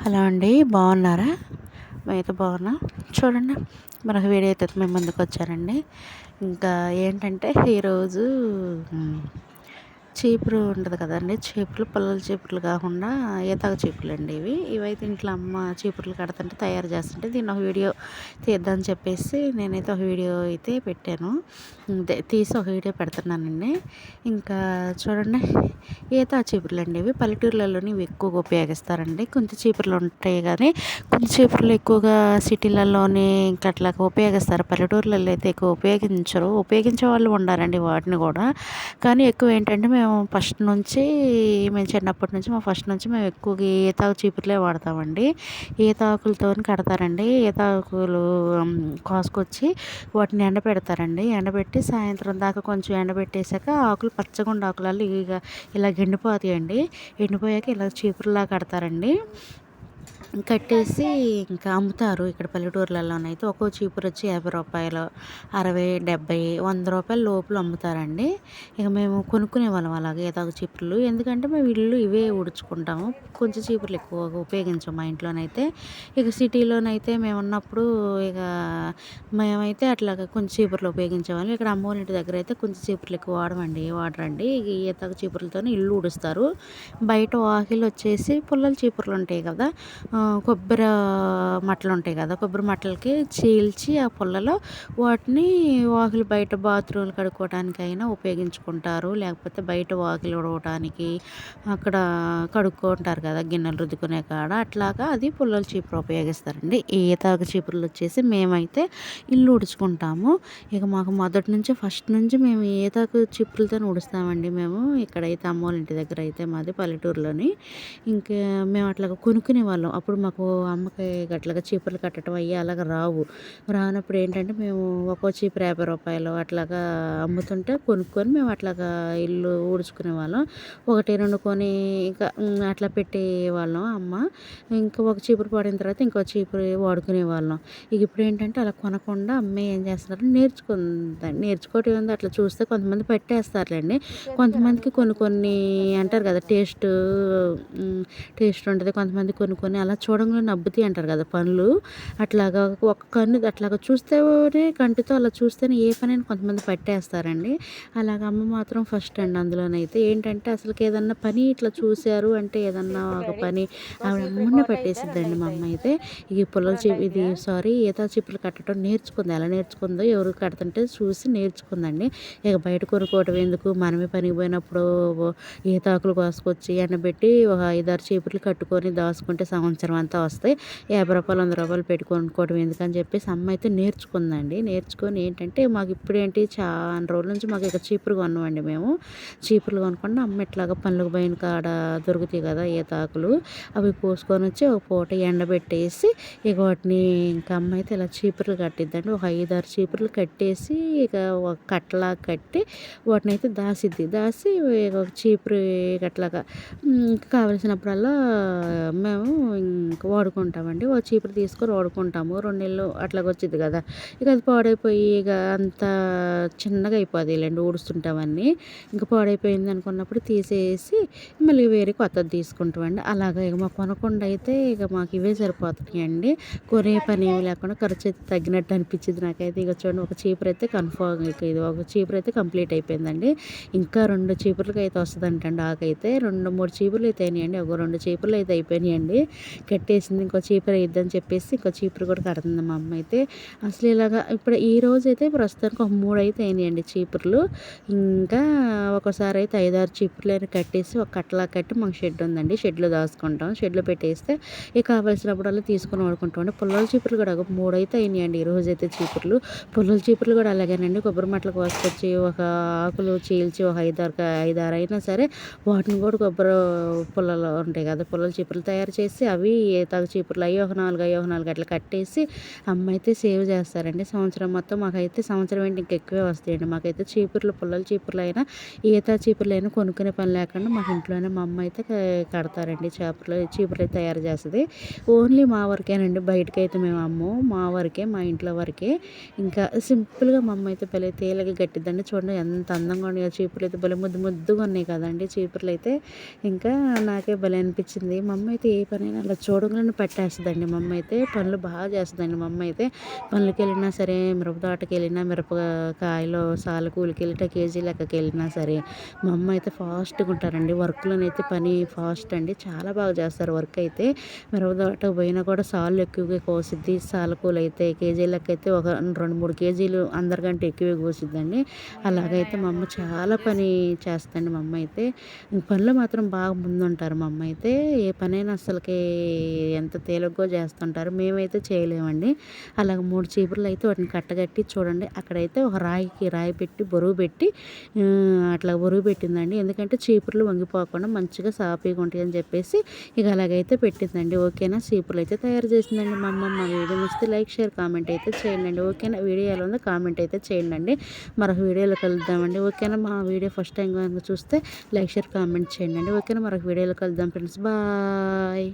Hello అండి బాగున్నారా? మేమైతే బాగున్నా? చూడండి మరొక వీడియో అయితే మేము ముందుకు వచ్చారండి ఇంకా ఏంటంటే ఈరోజు చీపురు ఉంటుంది కదండి. చీపులు పిల్లల చీపుర్లు కాకుండా ఈతక చీపులు అండి ఇవి. ఇవైతే ఇంట్లో అమ్మ చీపుర్లు కడుతుంటే తయారు చేస్తుంటే దీన్ని ఒక వీడియో తీద్దామని చెప్పేసి నేనైతే ఒక వీడియో అయితే పెట్టాను. తీసి ఒక వీడియో పెడుతున్నానండి. ఇంకా చూడండి ఈత చీపుర్లు అండి ఇవి. పల్లెటూర్లలోని ఇవి ఎక్కువగా ఉపయోగిస్తారండి. కొంచెం చీపుర్లు ఉంటాయి కానీ కొంచెం చీపుర్లు ఎక్కువగా సిటీలలోని ఇంకా అట్లా ఉపయోగిస్తారు. పల్లెటూర్లలో అయితే ఎక్కువ ఉపయోగించరు. ఉపయోగించే వాళ్ళు ఉండారండి వాటిని కూడా. కానీ ఎక్కువ ఏంటంటే మేము మేము ఫస్ట్ నుంచి మేము చిన్నప్పటి నుంచి మా ఫస్ట్ నుంచి మేము ఎక్కువగా ఈతాకు చీపుర్లే వాడతామండి. ఈతాకులతో కడతారండి. ఈతాకులు కోసుకొచ్చి వాటిని ఎండబెడతారండి. ఎండబెట్టి సాయంత్రం దాకా కొంచెం ఎండబెట్టేశాక ఆకులు పచ్చగుండ ఆకులలో ఇక ఇలా ఎండిపోతాయండి. ఎండిపోయాక ఇలా చీపురులా కడతారండి. కట్టేసి ఇంకా అమ్ముతారు. ఇక్కడ పల్లెటూర్లలోనైతే ఒక్కో చీపురు వచ్చి యాభై రూపాయలు అరవై డెబ్బై వంద రూపాయల లోపల అమ్ముతారండి. ఇక మేము కొనుక్కునే వాళ్ళం అలాగే ఏదో చీపుర్లు. ఎందుకంటే మేము ఇల్లు ఇవే ఉడుచుకుంటాము కొంచెం చీపుర్లు ఎక్కువగా ఉపయోగించాం మా ఇంట్లోనైతే. ఇక సిటీలోనైతే మేము ఉన్నప్పుడు ఇక మేమైతే అట్లా కొంచెం చీపుర్లు ఉపయోగించేవాళ్ళం ఇక్కడ అమ్మోళ్ళ ఇంటి దగ్గర అయితే కొంచెం చీపుర్లు ఎక్కువ వాడమండి వాడరండి. ఈతకు చీపురులతోనే ఇల్లు ఉడుస్తారు బయట వాకిలు వచ్చేసి పుల్లల చీపుర్లు ఉంటాయి కదా కొబ్బరి మట్టలు ఉంటాయి కదా కొబ్బరి మట్టలకి చీల్చి ఆ పుల్లలో వాటిని వాకిలి బయట బాత్రూమ్లు కడుక్కోవడానికైనా ఉపయోగించుకుంటారు. లేకపోతే బయట వాకిలి ఉడవటానికి అక్కడ కడుక్కుంటారు కదా గిన్నెలు రుద్దుకునే కాడ. అట్లాగా అది పుల్లల చీపురు ఉపయోగిస్తారండి. ఈతాకు చీపురులు వచ్చేసి మేమైతే ఇల్లు ఉడుచుకుంటాము ఇక మాకు మొదటి నుంచి ఫస్ట్ నుంచి మేము ఈతాకు చీపురులతో ఉడుస్తామండి మేము. ఇక్కడైతే అమ్మోళ్ళ ఇంటి దగ్గర అయితే మాది పల్లెటూరులోని. ఇంకా మేము అట్లాగా కొనుక్కునే వాళ్ళం. అప్పుడు అప్పుడు మాకు అమ్మకి గట్లగా చీపుర్లు కట్టడం అయ్యి అలాగ రావు. రానప్పుడు ఏంటంటే మేము ఒక్కో చీపురు యాభై రూపాయలు అట్లాగా అమ్ముతుంటే కొనుక్కొని మేము అట్లాగా ఇల్లు ఊడ్చుకునే వాళ్ళం. ఒకటి రెండు కొని ఇంకా అట్లా పెట్టే వాళ్ళం అమ్మ. ఇంకా ఒక చీపురు పడిన తర్వాత ఇంకో చీపురు వాడుకునే వాళ్ళం. ఇక ఇప్పుడు ఏంటంటే అలా కొనకుండా అమ్మాయి ఏం చేస్తున్నారు నేర్చుకుంది నేర్చుకోవటం ఏంది అట్లా చూస్తే కొంతమంది పెట్టేస్తారులేండి. కొంతమందికి కొన్ని కొన్ని అంటారు కదా టేస్ట్ టేస్ట్ ఉంటుంది. కొంతమంది కొన్ని కొన్ని అలా చూడంగానే నవ్వుతాయి అంటారు కదా పనులు అట్లాగా ఒక కన్ను అట్లాగా చూస్తేనే కంటితో అలా చూస్తేనే ఏ పనైనా కొంతమంది పట్టేస్తారండి. అలాగ అమ్మ మాత్రం ఫస్ట్ అండి అందులోనైతే. ఏంటంటే అసలుకి ఏదన్నా పని ఇట్లా చూశారు అంటే ఏదన్నా ఒక పని ఆవిడ అమ్మనే పట్టేసిద్దండి మా అమ్మ అయితే. ఈ పుల్లల చిప్ ఇది సారీ ఈత చిప్పులు కట్టడం నేర్చుకుంది? ఎలా నేర్చుకుందో ఎవరు కడుతుంటే చూసి నేర్చుకుందండి. ఇక బయట కొనుక్కోవటం ఎందుకు? మనమే పనికి పోయినప్పుడు ఈతాకులు కోసుకొచ్చి ఎండబెట్టి ఒక ఐదారు చీపుర్లు కట్టుకొని దాచుకుంటే సంవత్సరం సంవత్సరం అంతా వస్తాయి. యాభై రూపాయలు వంద రూపాయలు పెట్టుకోనుకోవడం ఎందుకని చెప్పేసి అమ్మ అయితే నేర్చుకుందండి. నేర్చుకొని ఏంటంటే మాకు ఇప్పుడేంటి చాలా రోజుల నుంచి మాకు ఇక చీపురు కొన్నామండి మేము. చీపురులు కొనుక్కుండా అమ్మ ఇట్లాగా పనులకు పోయిన కాడ దొరుకుతాయి కదా ఈతాకులు అవి పోసుకొని వచ్చి ఒక పూట ఎండబెట్టేసి ఇక వాటిని ఇంకా అమ్మ అయితే ఇలా చీపుర్లు కట్టిద్దండి. ఒక ఐదు ఆరు చీపుర్లు కట్టేసి ఇక ఒక కట్టలా కట్టి వాటిని అయితే దాసిద్ది. దాసి ఒక చీపురు అట్లాగా కావలసినప్పుడల్లా మేము వాడుకుంటామండి. ఒక చీపురు తీసుకొని వాడుకుంటాము. రెండు నెలలు అట్లాగ వచ్చింది కదా. ఇక అది పాడైపోయి ఇక అంత చిన్నగా అయిపోద్ది లేండి ఊడుస్తుంటామన్నీ. ఇంకా పాడైపోయింది అనుకున్నప్పుడు తీసేసి మళ్ళీ వేరే కొత్తది తీసుకుంటామండి. అలాగా ఇక మా కొనకుండా అయితే ఇక మాకు ఇవే సరిపోతున్నాయండి. కొనే పని ఏమి లేకుండా ఖర్చు అయితే తగ్గినట్టు అనిపించింది నాకైతే. ఇక చూడండి ఒక చీపురు అయితే కన్ఫర్మ్ ఇక ఇది ఒక చీపురు అయితే కంప్లీట్ అయిపోయిందండి. ఇంకా రెండు చీపుర్లకి అయితే వస్తుందంటండి ఆకైతే. రెండు మూడు చీపుర్లు అయితే అయినాయండి ఒక రెండు చీపుర్లు అయితే అయిపోయినాయండి. కట్టేసింది ఇంకో చీపురు వేద్దని చెప్పేసి ఇంకో చీపురు కూడా కడుతుంది మా అమ్మ అయితే. అసలు ఇలాగా ఇప్పుడు ఈ రోజు అయితే ప్రస్తుతానికి ఒక మూడు అయితే అయినాయండి చీపుర్లు. ఇంకా ఒకసారి అయితే ఐదారు చీపుర్లు అయినా కట్టేసి ఒక కట్టలా కట్టి మాకు షెడ్ ఉందండి. షెడ్లో దాచుకుంటాం. షెడ్లో పెట్టేస్తే ఇక కావాల్సినప్పుడల్లా తీసుకొని వాడుకుంటాం పుల్లల చీపుర్లు కూడా ఒక మూడు అయితే అయినాయండి ఈ రోజు అయితే చీపుర్లు. పుల్లల చీపుర్లు కూడా అలాగేనండి. కొబ్బరి మట్టలు కోసుకొచ్చి ఒక ఆకులు చీల్చి ఒక ఐదారు ఐదారు అయినా సరే వాటిని కూడా కొబ్బరి పుల్లలు ఉంటాయి కదా పుల్లల చీపుర్లు తయారు చేసి అవి తగ చీపుర్లు అయ్యి ఒక నాలుగు అయ్యి ఒక నాలుగు అట్లా కట్టేసి అమ్మ అయితే సేవ్ చేస్తారండి. సంవత్సరం మొత్తం మాకైతే సంవత్సరం ఏంటి ఇంక ఎక్కువే వస్తాయండి. మాకైతే చీపుర్లు పుల్లల చీపుర్లు అయినా ఈత చీపుర్లు అయినా కొనుక్కునే పని లేకుండా మాకు ఇంట్లోనే మా అమ్మ అయితే కడతారండి చేపలు చీపుర్లు అయితే తయారు చేస్తుంది. ఓన్లీ మా వరకేనండి. బయటకైతే అయితే మేము అమ్ము మా వరకే మా ఇంట్లో వరకే. ఇంకా సింపుల్గా మా అమ్మ అయితే భలే తేలిగా గట్టిద్దండి చూడండి ఎంత అందంగా ఉన్నాయో చీపుర్లు అయితే. భలే ముద్దు ముద్దుగా ఉన్నాయి కదండి చీపుర్లు అయితే. ఇంకా నాకే భలే అనిపించింది. మా అమ్మ అయితే ఏ పనైనా అలా చూడగానే పెట్టేస్తుందండి మా అమ్మ అయితే పనులు బాగా చేస్తుందండి మా అమ్మ అయితే పనులకి వెళ్ళినా సరే మిరప తోటకి వెళ్ళినా మిరపకాయలు సాల కూలికి వెళ్ళితే కేజీ లెక్కకి వెళ్ళినా సరే మా అమ్మ అయితే ఫాస్ట్గా ఉంటారండి. వర్క్లోనైతే పని ఫాస్ట్ అండి. చాలా బాగా చేస్తారు వర్క్ అయితే మిరప తోటకు పోయినా కూడా సాళ్ళు ఎక్కువగా కోసిద్ది. సాలకూలైతే అయితే కేజీ లెక్క అయితే ఒక రెండు మూడు కేజీలు అందరికంటే ఎక్కువే కోసిద్దండి. అలాగైతే మా అమ్మ చాలా పని చేస్తుంది మా అమ్మ అయితే పనులు మాత్రం బాగా ముందుంటారు మా అమ్మ అయితే ఏ పనైనా అసలుకి ఎంత తేలిగ్గా చేస్తుంటారు మేమైతే చేయలేమండి. అలాగ మూడు చీపుర్లు అయితే వాటిని కట్టగట్టి చూడండి అక్కడైతే ఒక రాయికి రాయి పెట్టి బరువు పెట్టి అట్లా బరువు పెట్టిందండి. ఎందుకంటే చీపుర్లు వంగిపోకుండా మంచిగా సాఫీగా ఉంటాయి అని చెప్పేసి ఇక అలాగైతే పెట్టిందండి. ఓకేనా? చీపుర్లు అయితే తయారు చేసిందండి మా అమ్మమ్మ. మా వీడియో నచ్చితే లైక్ షేర్ కామెంట్ అయితే చేయండి. ఓకేనా? వీడియో ఎలా ఉందో కామెంట్ అయితే చేయండి. మరొక వీడియోలో కలుద్దామండి. ఓకేనా? మా వీడియో ఫస్ట్ టైం కనుక చూస్తే లైక్ షేర్ కామెంట్ చేయండి. ఓకేనా? మరొక వీడియోలో కలుద్దాం ఫ్రెండ్స్. బాయ్.